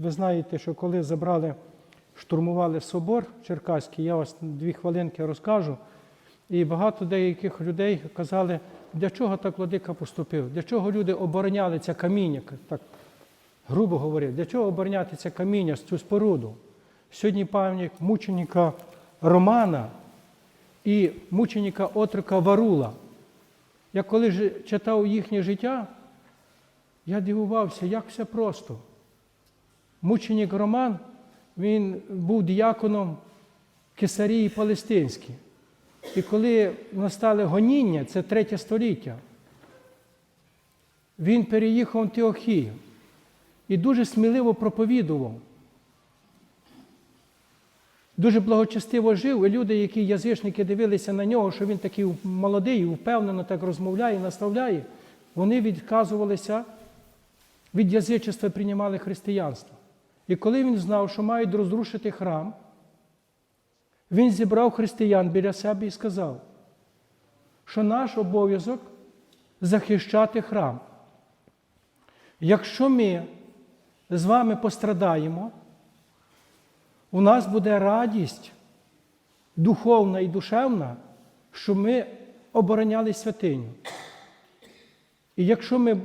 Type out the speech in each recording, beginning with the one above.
ви знаєте, що коли забрали, штурмували собор Черкаський, я вас дві хвилинки розкажу. І багато деяких людей казали, для чого так владика поступив, для чого люди обороняли це каміння, так грубо говоря, для чого обороняти це каміння, цю споруду. Сьогодні пам'ятник мученика Романа і мученика отрока Варула. Я коли ж читав їхнє життя, я дивувався, як все просто. Мученик Роман, він був діяконом Кесарії Палестинській. І коли настали гоніння, це третє століття, він переїхав в Антиохію і дуже сміливо проповідував. Дуже благочестиво жив, і люди, які язичники дивилися на нього, що він такий молодий, впевнено так розмовляє, наставляє, вони відказувалися від язичества і приймали християнство. І коли він знав, що мають розрушити храм, він зібрав християн біля себе і сказав, що наш обов'язок захищати храм. Якщо ми з вами пострадаємо, у нас буде радість духовна і душевна, що ми обороняли святиню. І якщо ми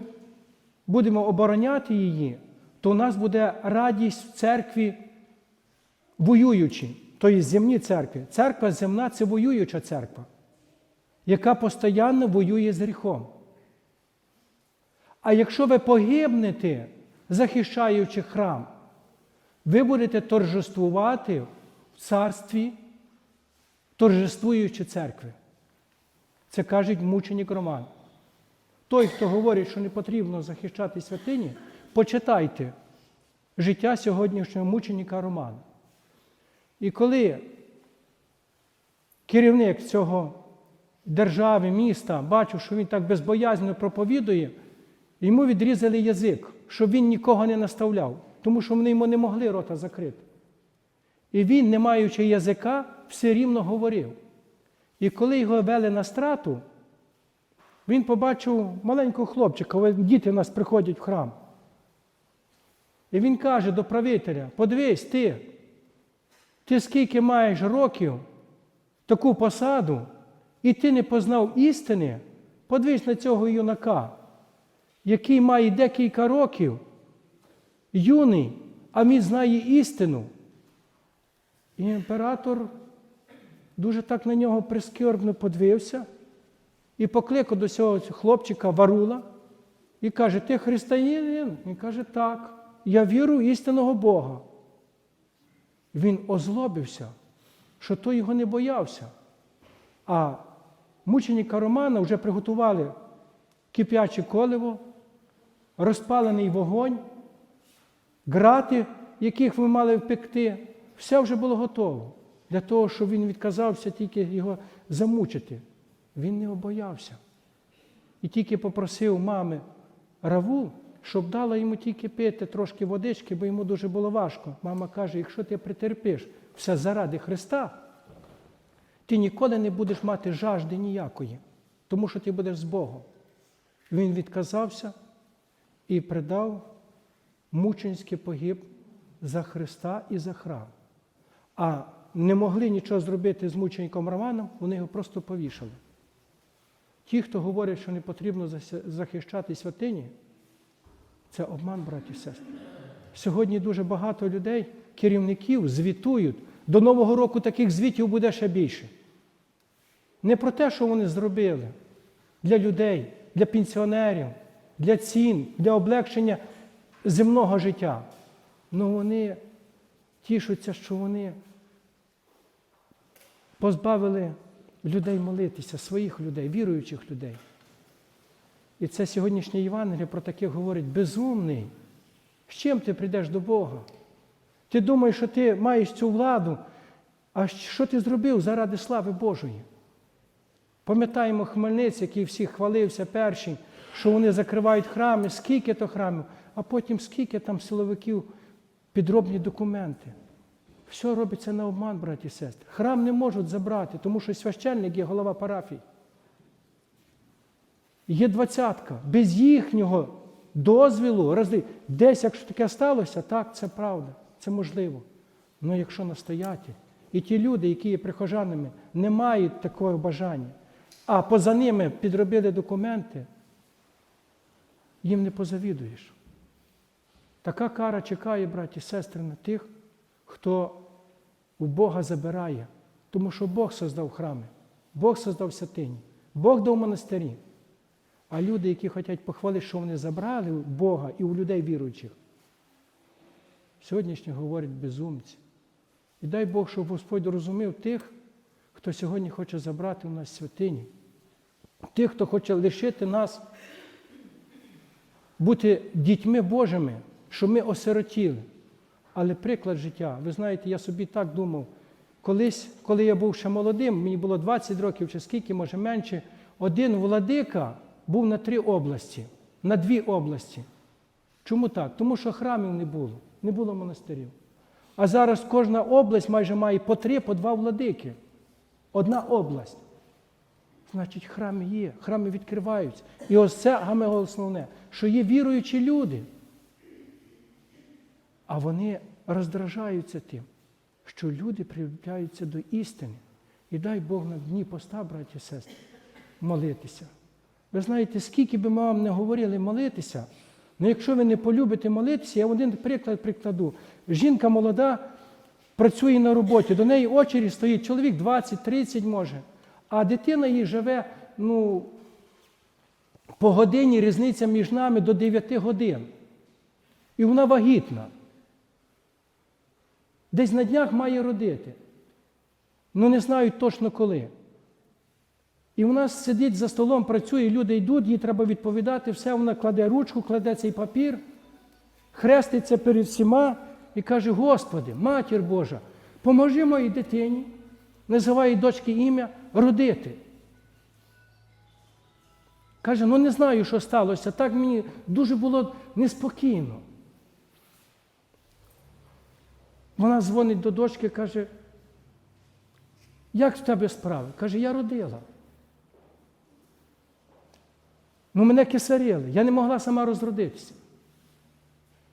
будемо обороняти її, то у нас буде радість в церкві воюючі, тобто земні церкві. Церква земна це воююча церква, яка постійно воює з гріхом. А якщо ви погибнете, захищаючи храм, ви будете торжествувати в царстві, торжествуючи церкви. Це каже мученик Роман. Той, хто говорить, що не потрібно захищати святині, почитайте життя сьогоднішнього мученика Романа. І коли керівник цього держави, міста бачив, що він так безбоязно проповідує, йому відрізали язик, щоб він нікого не наставляв, тому що вони йому не могли рота закрити. І він, не маючи язика, все рівно говорив. І коли його вели на страту, він побачив маленького хлопчика, діти у нас приходять в храм. І він каже до правителя: подивись, ти, ти скільки маєш років таку посаду, і ти не познав істини, подивись на цього юнака, який має декілька років, юний, а він знає істину. І імператор дуже так на нього прискорбно подивився і покликав до цього хлопчика Варула і каже: Ти християнин? Він каже, так, я вірю в істинного Бога. Він озлобився, що той його не боявся. А мученика Романа вже приготували кип'яче коливо, розпалений вогонь, грати, яких ви мали впекти, все вже було готово для того, щоб він відказався тільки його замучити. Він не обоявся. І тільки попросив мами раву, щоб дала йому тільки пити трошки водички, бо йому дуже було важко. Мама каже: якщо ти претерпиш все заради Христа, ти ніколи не будеш мати жажди ніякої, тому що ти будеш з Богом. Він відказався і придав мученський погиб за Христа і за храм. А не могли нічого зробити з мучеником Романом, вони його просто повішали. Ті, хто говорять, що не потрібно захищати святині, це обман, браті і сестри. Сьогодні дуже багато людей, керівників, звітують. До Нового року таких звітів буде ще більше. Не про те, що вони зробили для людей, для пенсіонерів, для цін, для облегшення земного життя. Ну вони тішуться, що вони позбавили людей молитися, своїх людей, віруючих людей. І це сьогоднішнє Євангеліє про таке говорить безумний. З чим ти прийдеш до Бога? Ти думаєш, що ти маєш цю владу, а що ти зробив заради слави Божої? Пам'ятаємо Хмельниць, який всіх хвалився перший, що вони закривають храми, скільки то храмів, а потім скільки там силовиків підробні документи. Все робиться на обман, браті і сестри. Храм не можуть забрати, тому що священник є голова парафії. Є двадцятка. Без їхнього дозвілу, розди... десь, якщо таке сталося, так, це правда, це можливо. Але якщо настояти, і ті люди, які є прихожанами, не мають такого бажання, а поза ними підробили документи, їм не позавідуєш. Така кара чекає, браті і сестри, на тих, хто у Бога забирає. Тому що Бог создав храми, Бог создав святині, Бог дав монастирі. А люди, які хочуть похвалити, що вони забрали у Бога і у людей віруючих, сьогоднішні говорять безумці. І дай Бог, щоб Господь розумів тих, хто сьогодні хоче забрати у нас святині, тих, хто хоче лишити нас бути дітьми Божими, що ми осиротіли. Але приклад життя, ви знаєте, я собі так думав, колись, коли я був ще молодим, мені було 20 років чи скільки, може менше, один владика був на три області, на дві області. Чому так? Тому що храмів не було, не було монастирів. А зараз кожна область майже має по три, по два владики. Одна область. Значить, храми є, храми відкриваються. І ось це саме основне, що є віруючі люди. А вони роздражаються тим, що люди приліпляються до істини. І дай Бог на дні поста, браті і сестри, молитися. Ви знаєте, скільки би ми вам не говорили молитися, але якщо ви не полюбите молитися, я один приклад прикладу. Жінка молода працює на роботі, до неї очередь стоїть чоловік 20-30 може, а дитина їй живе ну, по годині різниця між нами до 9 годин. І вона вагітна. Десь на днях має родити. Ну не знають точно коли. І в нас сидить за столом, працює, люди йдуть, їй треба відповідати, все, вона кладе ручку, кладе цей папір, хреститься перед всіма і каже: Господи, матір Божа, поможи моїй дитині, називає дочки ім'я, родити. Каже, ну не знаю, що сталося. Так мені дуже було неспокійно. Вона дзвонить до дочки каже, як в тебе справи? Каже, я родила. Ну, мене кисарили, я не могла сама розродитися.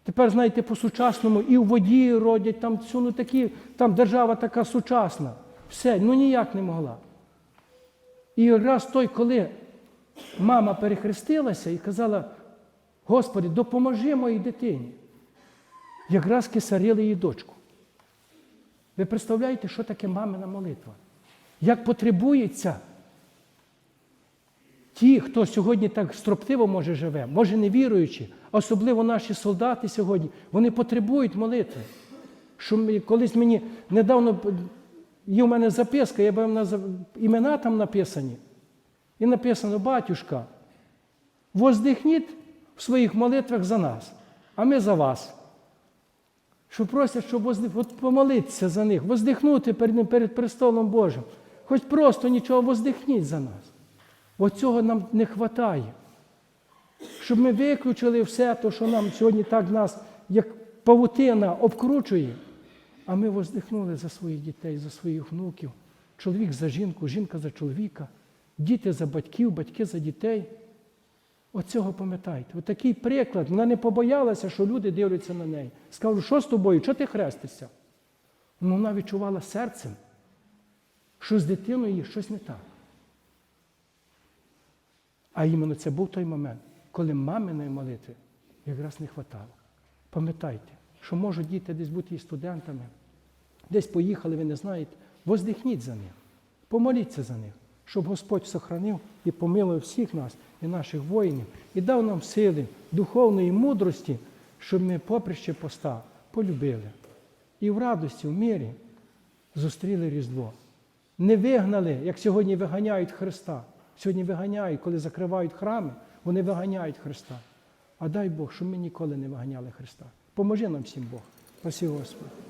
Тепер, знаєте, по-сучасному і в воді родять, там цю, ну такі, там держава така сучасна. Все, ну ніяк не могла. І раз той, коли мама перехрестилася і казала, Господи, допоможи моїй дитині. Якраз кисарили її дочку. Ви представляєте, що таке мамина молитва? Як потребується ті, хто сьогодні так строптиво може живе, може не віруючи, особливо наші солдати сьогодні, вони потребують молитви. Що колись мені недавно є в мене записка, я на імена там написані. І написано, батюшка, воздихніть в своїх молитвах за нас, а ми за вас. Що просять, щоб от помолитися за них, воздихнути перед, перед престолом Божим. Хоч просто нічого воздихніть за нас. От цього нам не вистачає. Щоб ми виключили все те, що нам сьогодні так нас, як павутина, обкручує, а ми воздихнули за своїх дітей, за своїх внуків, чоловік за жінку, жінка за чоловіка, діти за батьків, батьки за дітей. Оцього пам'ятайте. Отакий приклад. Вона не побоялася, що люди дивляться на неї. Сказали, що з тобою, чого ти хрестишся? Ну, вона відчувала серцем, що з дитиною їй щось не так. А іменно це був той момент, коли маминої молитви якраз не вистачало. Пам'ятайте, що можуть діти десь бути і студентами, десь поїхали, ви не знаєте. Воздихніть за них, помоліться за них, щоб Господь сохранив і помилував всіх нас і наших воїнів, і дав нам сили, духовної мудрості, щоб ми поприще поста полюбили. І в радості, в мирі зустріли Різдво. Не вигнали, як сьогодні виганяють Христа. Сьогодні виганяють, коли закривають храми, вони виганяють Христа. А дай Бог, щоб ми ніколи не виганяли Христа. Поможи нам всім Бог. Спасибо Господи.